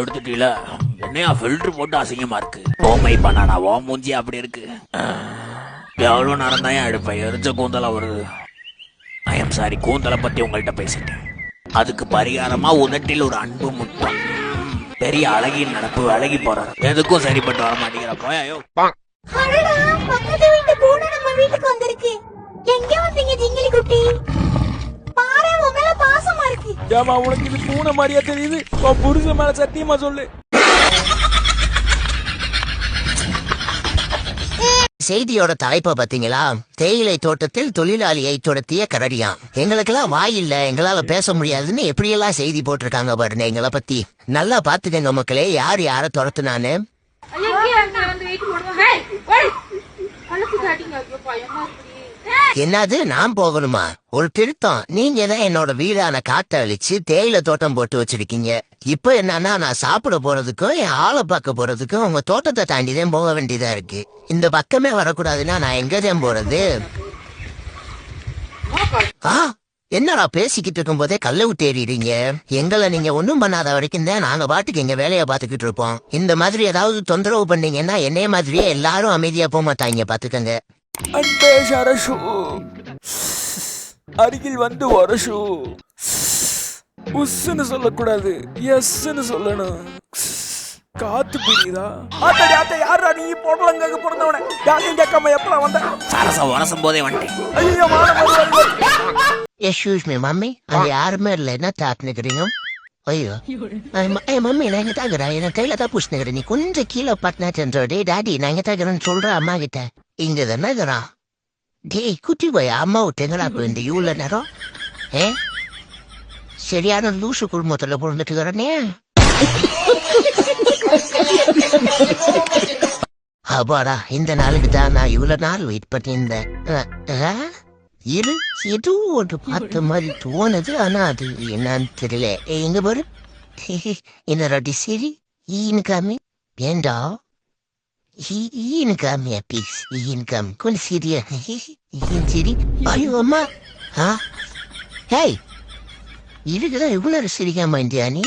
எடுத்துட்டீல? என்னையா ஃபில்டர் போட்டு அசிங்கமா இருக்கு? ஓமை பண்ணாடா ஓ மூஞ்சி அப்படி இருக்கு. எவ்வளவு நேரம் தான் எடுப்பேன்? எரிச்ச கூந்தலா வருது ஐ எம் சாரி கூந்தலை பத்தி உங்கள்கிட்ட பேசிட்டேன். அதுக்கு பரிகாரமா உதட்டில் ஒரு அன்பு முத்தம். பெரிய அழகின் நடப்பு அழகி போறாரு. எதுக்கும் சரிப்பட்டு வர மாட்டேங்கிற போயோ பக்கத்து வீட்டு பூனை நம்ம வீட்டுக்கு வந்திருக்கு. எங்க ஏமா உனக்கு இது பூனை மாதிரியா தெரியுது? உன் புருஷன் மேல சத்தியமா சொல்லு. செய்தியோட தலைப்பை பாத்தீங்களா தேயிலை தோட்டத்தில் தொழிலாளியை துரத்திய கரடியாம். எங்களுக்கெல்லாம் வாய் இல்ல எங்களால பேச முடியாதுன்னு எப்படியெல்லாம் செய்தி போட்டிருக்காங்க பாருங்க எங்களை பத்தி. நல்லா பாத்துக்கங்க மக்களே யார் யார துரத்துனான்னு? என்னது? நான் போகணுமா? ஒரு திருத்தம். நீங்க தான் என்னோட வீடான காட்டை அழிச்சு தேயிலை தோட்டம் போட்டு வச்சிருக்கீங்க. இப்ப என்னன்னா நான் சாப்பிட போறதுக்கும் என் ஆளை பார்க்க போறதுக்கும் உங்க தோட்டத்தை தாண்டி தான் போக வேண்டியதா இருக்கு. இந்த பக்கமே வரக்கூடாதுன்னா நான் எங்க தான் போறது? ஆ? என்னடா பேசிக்கிட்டு இருக்கும் போதே கல்ல விட்டு ஏறிடுறீங்க? எங்களை நீங்க ஒண்ணும் பண்ணாத வரைக்கும் தான் நாங்க பாட்டுக்கு எங்க வேலையை பார்த்துக்கிட்டு இருப்போம். இந்த மாதிரி ஏதாவது தொந்தரவு பண்ணீங்கன்னா என்னைய மாதிரியே எல்லாரும் அமைதியா போக மாட்டாங்க. பாத்துக்கங்க. அன்பே சரசு. அருகில் வந்து வரசு உஸ்ன்னு சொல்லக்கூடாது எஸ்ன்னு சொல்லணும். காத்து பிரியுதா? ஆத்தாடி ஆத்தா யாரா நீ? போடலங்க பிறந்தவன. யாரையும் கேட்காம எப்பலாம் வந்த? சரசம் வரசும் போதே வந்துட்டேன் ஐயோ எக்ஸ்கியூஸ் மீ மம்மி அங்க யாருமே இல்ல. என்ன தாக்குனுக்கிறீங்க ஐயோ. ஏ மம்மி நான் இங்க தாக்குறேன் என் கையில தான் புஷ்ணுக்கிறேன் நீ கொஞ்சம் கீழே பட்டினா சென்றோ. டே டாடி நான் இங்க தாக்குறேன்னு சொல்றேன் அம்மா கிட்ட. இங்க தானே இருக்கிறான் டேய் குட்டி போய்? அம்மா விட்டுங்கடா இப்போ இந்த இவ்வளோ நேரம். ஏ? சரியான லூசு குடும்பத்துல பிறந்துட்டு இருக்கிறனே. அப்பாடா இந்த நாளுக்கு தான் நான் இவ்வளவு நாள் வெயிட் பண்ணியிருந்தேன். இரு ஏதோ ஒன்று பார்த்த மாதிரி தோணுது ஆனா அது என்னன்னு தெரியல. எங்க பாரு. என்ன ரெட்டி சரி. ஈனு காமி. ஏண்டா ஈ- ஈனு காமி ப்ளீஸ் ஈனு கொஞ்சம் சிரியா ஈன் ஐயோ அம்மா ஆ ஹேய் இதுக்குதான் இவ்வளோ சிரிக்காம இந்தியா நீ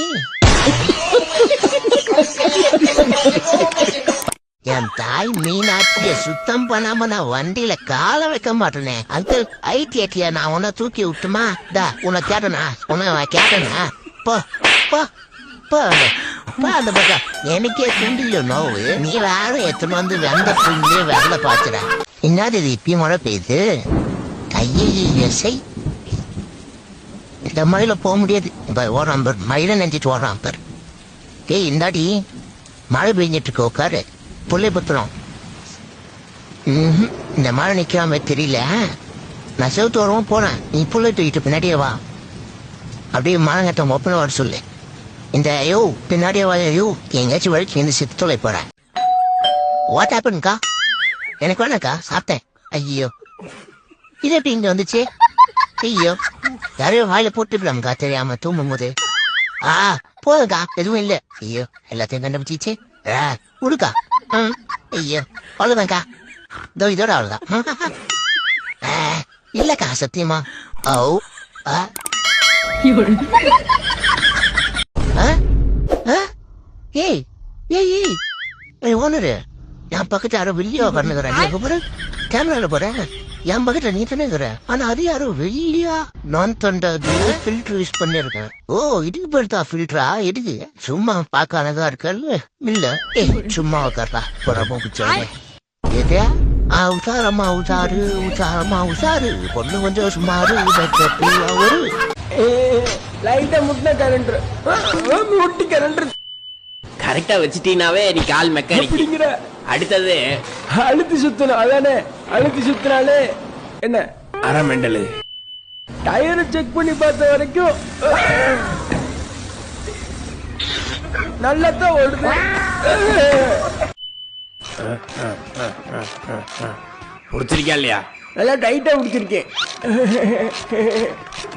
என் தாய் மீனாட்சிய சுத்தம் பண்ணாம நான் வண்டியில கால வைக்க மாட்டேனே அங்கிள் ஐடிஐடியா நான் உன்னை தூக்கி விட்டுமா தா உன்னை கேட்டனா உன்னை கேட்டனா போ போ போ அங்க. போ அந்த எனக்கே துண்டில நோவு. நீ வேற எத்தனை வந்து வெந்த புள்ளே வேலை பாத்துற. என்னது இது இப்பயும் மழை பெய்யுது? கையை இந்த மழையில போக முடியாது. இப்போ ஓடுறான் பாரு மழையில நினைச்சிட்டு ஓடுறான் ஏய் இந்தாடி. மழை பெஞ்சிட்டு இருக்கு உட்காரு புள்ளை புத்துறோம். இந்த மழை நிற்காம தெரியல. நான் செவுத்து வரவும் போனேன் நீ புள்ளை தூக்கிட்டு பின்னாடியே வா. அப்படியே மழை ஒப்பனை வர சொல்லு. இந்த ஐயோ பின்னாடியே வா ஐயோ எங்கேயாச்சும் வழிக்கு இந்த செத்து தொலை போறேன் வாட் ஹேப்பன்க்கா எனக்கு வேணாக்கா சாப்பிட்டேன். ஐயோ. இது எப்படி இங்க வந்துச்சு? ஐயோ. யாரையோ வாயில போட்டுக்கலாம்க்கா தெரியாம தூங்கும் போது ஆ போதுக்கா எதுவும் இல்ல. ஐயோ எல்லாத்தையும் கண்டுபிடிச்சிச்சு. ஆ உடுக்கா. ம் ஐயோ அவ்வளவுதான்க்கா. இதோ இதோட அவ்வளவுதான். ஆ, இல்லக்கா சத்தியமா. ஓ ஆ? ஏய் ஏய் ஏய். ஏய் ஓனரு என் பக்கத்து யாரோ வெளியே உட்காந்துக்கிறேன் நீ போற கேமரால போறேன் என் பக்கத்துல நீ தானே இருக்கிற ஆனா அது யாரோ வெளியா? நான் தொண்ட ஃபில்டர் யூஸ் பண்ணிருக்கேன் ஓ இதுக்கு தான் ஃபில்டரா இதுக்கு சும்மா பார்க்க அழகா இருக்கல்ல இல்ல. ஏய் சும்மா உட்கார்றா. புறமா பிடிச்சாங்க எதே ஆ உசாரம்மா உசாரு உசாரம்மா உசாரு பொண்ணு கொஞ்சம் சுமாரு ஒரு லைட்டா முட்டின கரண்ட் முட்டி கரண்ட் கரெக்டா வச்சிட்டீனாவே நீ கால் மெக்கானிக் எப்படிங்கிற? அடுத்தது அழுத்தி சுத்தணும் அதானே? அழுத்தி சுத்தினாலே என்ன? அரை மெண்டலு டயரை செக் பண்ணி பார்த்த வரைக்கும் நல்லா தான் ஓடுது. புடிச்சிருக்கியா இல்லையா? நல்லா டைட்டா பிடிச்சிருக்கேன்.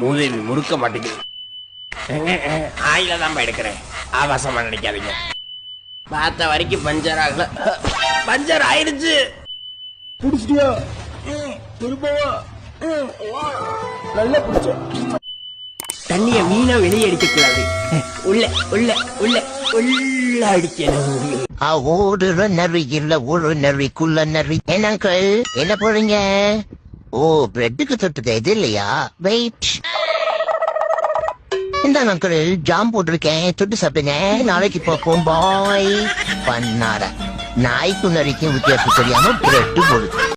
மூதேவி முறுக்க மாட்டேங்குது. ஆயில தான் எடுக்கிறேன். ஆபாசமா நினைக்காதீங்க. பார்த்த வரைக்கும் பஞ்சர் ஆகல. பஞ்சர் ஆயிடுச்சு. தண்ணிய வீணா வெளியே அடிக்க கூடாது உள்ள உள்ள உள்ள உள்ள அடிக்கணும். ஓடுற நரி இல்ல ஒரு நரி குள்ள நரி. என்ன அங்கிள் என்ன போறீங்க ஓ பிரெட்டுக்கு தொட்டுக்க இது இல்லையா? வெயிட் இந்த அங்கிள் ஜாம் போட்டிருக்கேன் தொட்டு சாப்பிடுங்க. நாளைக்கு போகும் பாய் பண்ணார நாய்க்கு நரிக்கும் வித்தியாசம் தெரியாம பிரெட்டு போடுது